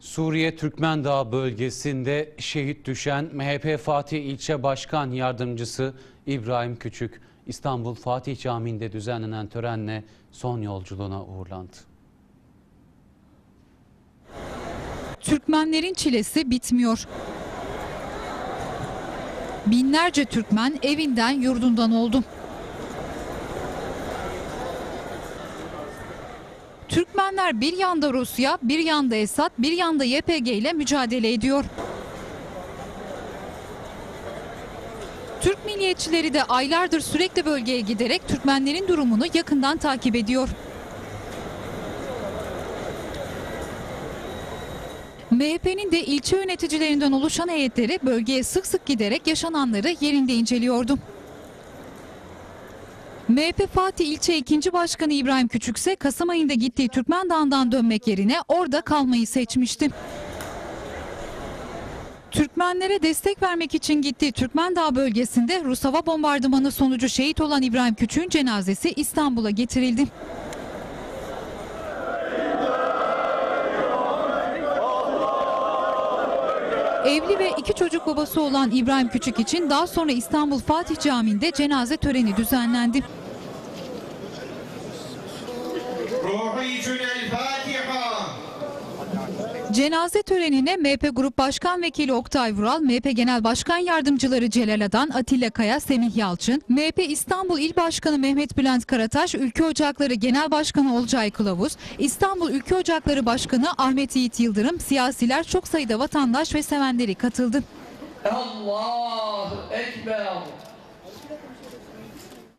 Suriye Türkmen Dağı bölgesinde şehit düşen MHP Fatih İlçe Başkan Yardımcısı İbrahim Küçük, İstanbul Fatih Camii'nde düzenlenen törenle son yolculuğuna uğurlandı. Türkmenlerin çilesi bitmiyor. Binlerce Türkmen evinden yurdundan oldu. Türkmenler bir yanda Rusya, bir yanda Esad, bir yanda YPG ile mücadele ediyor. Türk milliyetçileri de aylardır sürekli bölgeye giderek Türkmenlerin durumunu yakından takip ediyor. MHP'nin de ilçe yöneticilerinden oluşan heyetleri bölgeye sık sık giderek yaşananları yerinde inceliyordu. MHP Fatih İlçe 2. Başkanı İbrahim Küçük ise Kasım ayında gittiği Türkmen Dağı'ndan dönmek yerine orada kalmayı seçmişti. Türkmenlere destek vermek için gittiği Türkmen Dağı bölgesinde Rus hava bombardımanı sonucu şehit olan İbrahim Küçük'ün cenazesi İstanbul'a getirildi. Evli ve iki çocuk babası olan İbrahim Küçük için daha sonra İstanbul Fatih Camii'nde cenaze töreni düzenlendi. Ruhu Cenaze törenine MHP Grup Başkan Vekili Oktay Vural, MHP Genel Başkan Yardımcıları Celal Adan, Atilla Kaya, Semih Yalçın, MHP İstanbul İl Başkanı Mehmet Bülent Karataş, Ülke Ocakları Genel Başkanı Olcay Kılavuz, İstanbul Ülke Ocakları Başkanı Ahmet Yiğit Yıldırım, siyasiler çok sayıda vatandaş ve sevenleri katıldı. Allahu Ekber.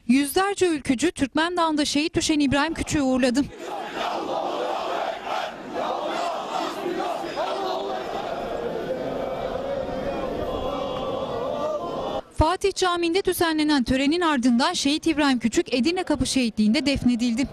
Yüzlerce ülkücü Türkmen Dağı'nda şehit düşen İbrahim Küçük'ü uğurladı. Fatih Camii'nde düzenlenen törenin ardından şehit İbrahim Küçük Edirne Kapı Şehitliği'nde defnedildi.